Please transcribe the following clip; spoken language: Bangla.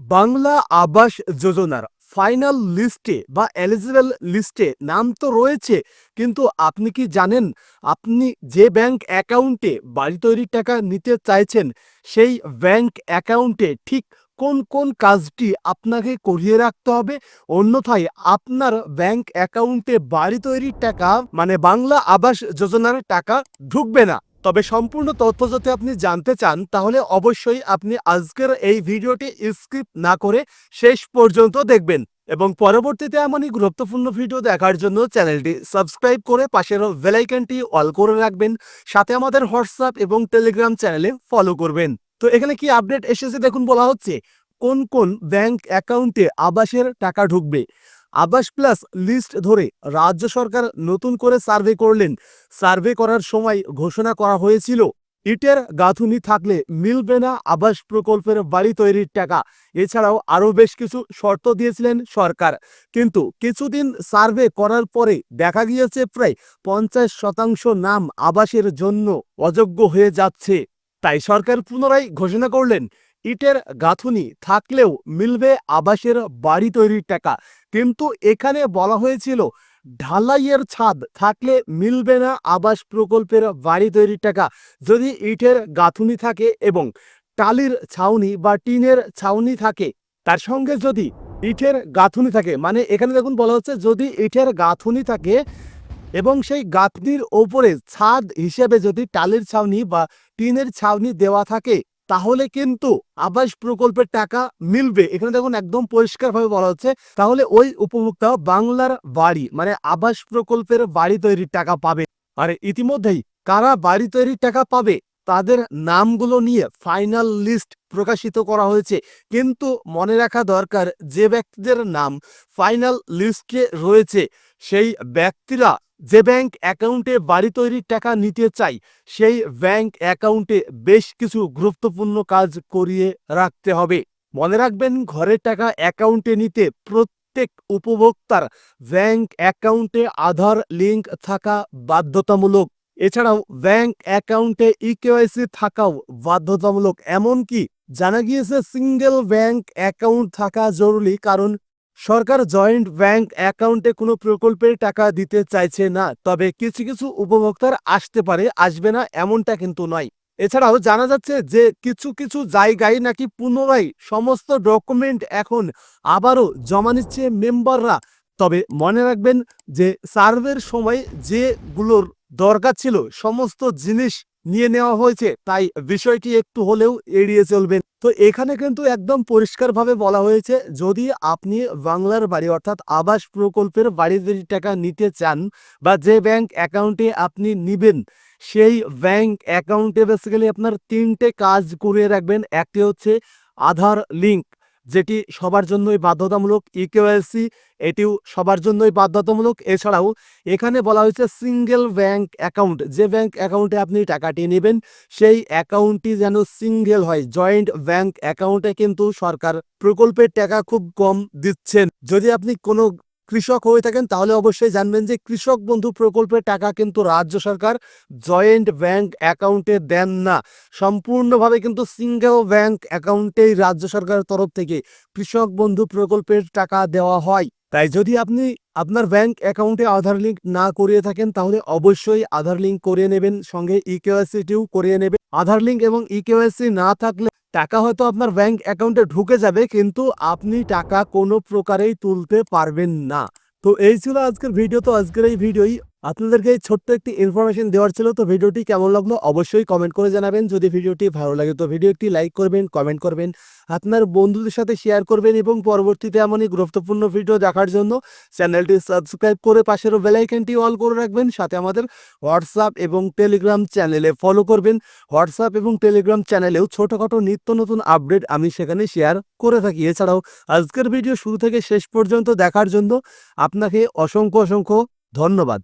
বাংলা আবাস যোজনার ফাইনাল লিস্টে বা এলিজিবল লিস্টে নাম তো রয়েছে, কিন্তু আপনি কি জানেন? আপনি যে ব্যাংক অ্যাকাউন্টে বাড়ি তৈরির টাকা নিতে চাইছেন, সেই ব্যাংক অ্যাকাউন্টে ঠিক কোন কোন কাজটি আপনাকে করিয়ে রাখতে হবে? অন্যথায় আপনার ব্যাংক অ্যাকাউন্টে বাড়ি তৈরির টাকা মানে বাংলা আবাস যোজনার টাকা ঢুকবে না। তবে সম্পূর্ণ তথ্য যদি আপনি জানতে চান, তাহলে অবশ্যই আপনি আজকের এই ভিডিওটি স্কিপ না করে শেষ পর্যন্ত দেখবেন। এবং পরবর্তীতে এমনই গুরুত্বপূর্ণ ভিডিও দেখার জন্য চ্যানেলটি সাবস্ক্রাইব করে পাশের বেলাইকনটি অল করে রাখবেন। সাথে আমাদের হোয়াটসঅ্যাপ এবং টেলিগ্রাম চ্যানেলে ফলো করবেন। তো এখানে কি আপডেট এসেছে দেখুন বলা হচ্ছে, কোন কোন ব্যাংক অ্যাকাউন্টে আবাসের টাকা ঢুকবে? আবাস প্লাস লিস্ট ধরে রাজ্য সরকার নতুন করে সার্ভে করলেন। সার্ভে করার সময় ঘোষণা করা হয়েছিল, ইটের গাঁথুনি থাকলে মিলবে না আবাস প্রকল্পের বাড়ি তৈরির টাকা। এছাড়াও আরও বেশ কিছু শর্ত দিয়েছিলেন সরকার। কিন্তু কিছুদিন সার্ভে করার পরে দেখা গিয়েছে প্রায় পঞ্চাশ শতাংশ নাম আবাসের জন্য অযোগ্য হয়ে যাচ্ছে। তাই সরকার পুনরায় ঘোষণা করলেন ইটের গাঁথুনি থাকলেও মিলবে আবাসের বাড়ি তৈরির টাকা। কিন্তু এখানে বলা হয়েছিল, ঢালাইয়ের ছাদ থাকলে মিলবে না আবাস প্রকল্পের বাড়ি তৈরির টাকা। যদি ইটের গাঁথুনি থাকে এবং টালির ছাউনি বা টিনের ছাউনি থাকে, তার সঙ্গে যদি ইটের গাঁথুনি থাকে মানে এখানে দেখুন বলা হচ্ছে যদি ইটের গাঁথুনি থাকে এবং সেই গাঁথনির ওপরে ছাদ হিসেবে যদি টালির ছাউনি বা টিনের ছাউনি দেওয়া থাকে তাহলে কিন্তু আবাস প্রকল্পের টাকা মিলবে। এখানে দেখুন একদম পরিষ্কারভাবে বলা হচ্ছে। তাহলে ওই উপভোক্তা বাংলার বাড়ি মানে আবাস প্রকল্পের বাড়ি তৈরির টাকা পাবে। আর ইতিমধ্যেই কারা বাড়ি তৈরির টাকা পাবে, তাদের নামগুলো নিয়ে ফাইনাল লিস্ট প্রকাশিত করা হয়েছে। কিন্তু মনে রাখা দরকার, যে ব্যক্তিদের নাম ফাইনাল লিস্টে রয়েছে, সেই ব্যক্তিরা যে ব্যাংক অ্যাকাউন্টে বাড়ি তৈরির টাকা নিতে চাই, সেই ব্যাংক অ্যাকাউন্টে বেশ কিছু গুরুত্বপূর্ণ কাজ করিয়ে রাখতে হবে। মনে রাখবেন, ঘরের টাকা অ্যাকাউন্টে নিতে প্রত্যেক উপভোক্তার ব্যাংক অ্যাকাউন্টে আধার লিংক থাকা বাধ্যতামূলক। এছাড়াও, ব্যাংক অ্যাকাউন্টে ইকেওয়াইসি থাকাও বাধ্যতামূলক। এমনকি জানা গিয়েছে, সিঙ্গেল ব্যাংক অ্যাকাউন্ট থাকা জরুরি, কারণ সরকার জয়েন্ট ব্যাংক অ্যাকাউন্টে কোনো প্রকল্পের টাকা দিতে চাইছে না, তবে কিছু কিছু উপভোক্তার আসতে পারে, আসবে না এমনটা কিন্তু নয়। এছাড়াও জানা যাচ্ছে যে কিছু কিছু জায়গায় নাকি পুনরায় সমস্ত ডকুমেন্ট এখন আবারও জমা নিচ্ছে মেম্বাররা। তবে মনে রাখবেন যে সার্ভের সময় যেগুলোর দরকার ছিল, সমস্ত জিনিস নিয়ে নেওয়া হয়েছে। তাই বিষয়টি একটু হলেও এড়িয়ে চলবেন। তো এখানে কিন্তু একদম পরিষ্কারভাবে বলা হয়েছে, যদি আপনি বাংলার বাড়ি অর্থাৎ আবাস প্রকল্পের বাড়ির টাকা নিতে চান বা যে ব্যাংক অ্যাকাউন্টে আপনি নিবেন, সেই ব্যাংক অ্যাকাউন্টে বেসিক্যালি আপনার তিনটে কাজ করিয়ে রাখবেন। একটি হচ্ছে আধার লিংক যেটি সবার জন্যই বাধ্যতামূলক ইকেওয়াইসি এটিও সবার জন্যই বাধ্যতামূলক। এছাড়াও এখানে বলা হয়েছে সিঙ্গেল ব্যাংক অ্যাকাউন্ট যে ব্যাংক অ্যাকাউন্টে আপনি টাকাটি নেবেন, সেই অ্যাকাউন্টটি যেন সিঙ্গেল হয়। জয়েন্ট ব্যাংক অ্যাকাউন্টে কিন্তু সরকার প্রকল্পের টাকা খুব কম দিচ্ছেন। যদি আপনি কোনো কৃষক হয়ে থাকেন, তাহলে অবশ্যই জানবেন যে কৃষক বন্ধু প্রকল্পের টাকা কিন্তু রাজ্য সরকার জয়েন্ট ব্যাংক অ্যাকাউন্টে দেন না। সম্পূর্ণভাবে কিন্তু সিঙ্গেল ব্যাংক অ্যাকাউন্টেই রাজ্য সরকারের তরফ থেকে কৃষক বন্ধু প্রকল্পের টাকা দেওয়া হয়। তাই যদি আপনি আপনার ব্যাংক অ্যাকাউন্টে আধার লিঙ্ক না করিয়ে থাকেন, তাহলে অবশ্যই আধার লিঙ্ক করিয়ে নেবেন, সঙ্গে ইকেওয়াইসিটিও করিয়ে নেবেন। আধার লিঙ্ক এবং ইকেওয়াইসি না থাকলে টাকা হয়তো আপনার ব্যাংক অ্যাকাউন্টে ঢুকে যাবে, কিন্তু আপনি টাকা কোনো প্রকারেই তুলতে পারবেন না। তো এই ছিল আজকের ভিডিও তো আজকের এই ভিডিওই আপনাদেরকে এই ছোট্ট একটি ইনফরমেশন দেওয়ার ছিল, তো ভিডিওটি কেমন লাগল অবশ্যই কমেন্ট করে জানাবেন। যদি ভিডিওটি ভালো লাগে, তো ভিডিওটি লাইক করবেন কমেন্ট করবেন, আপনার বন্ধুদের সাথে শেয়ার করবেন এবং পরবর্তীতে এমনই গুরুত্বপূর্ণ ভিডিও দেখার জন্য চ্যানেলটি সাবস্ক্রাইব করে পাশের বেলাইকনটি অল করে রাখবেন। সাথে আমাদের হোয়াটসঅ্যাপ এবং টেলিগ্রাম চ্যানেলে ফলো করবেন। হোয়াটসঅ্যাপ এবং টেলিগ্রাম চ্যানেলেও ছোটোখাটো নিত্য নতুন আপডেট আমি সেখানে শেয়ার করে থাকি। এছাড়াও আজকের ভিডিও শুরু থেকে শেষ পর্যন্ত দেখার জন্য আপনাকে অসংখ্য অসংখ্য ধন্যবাদ।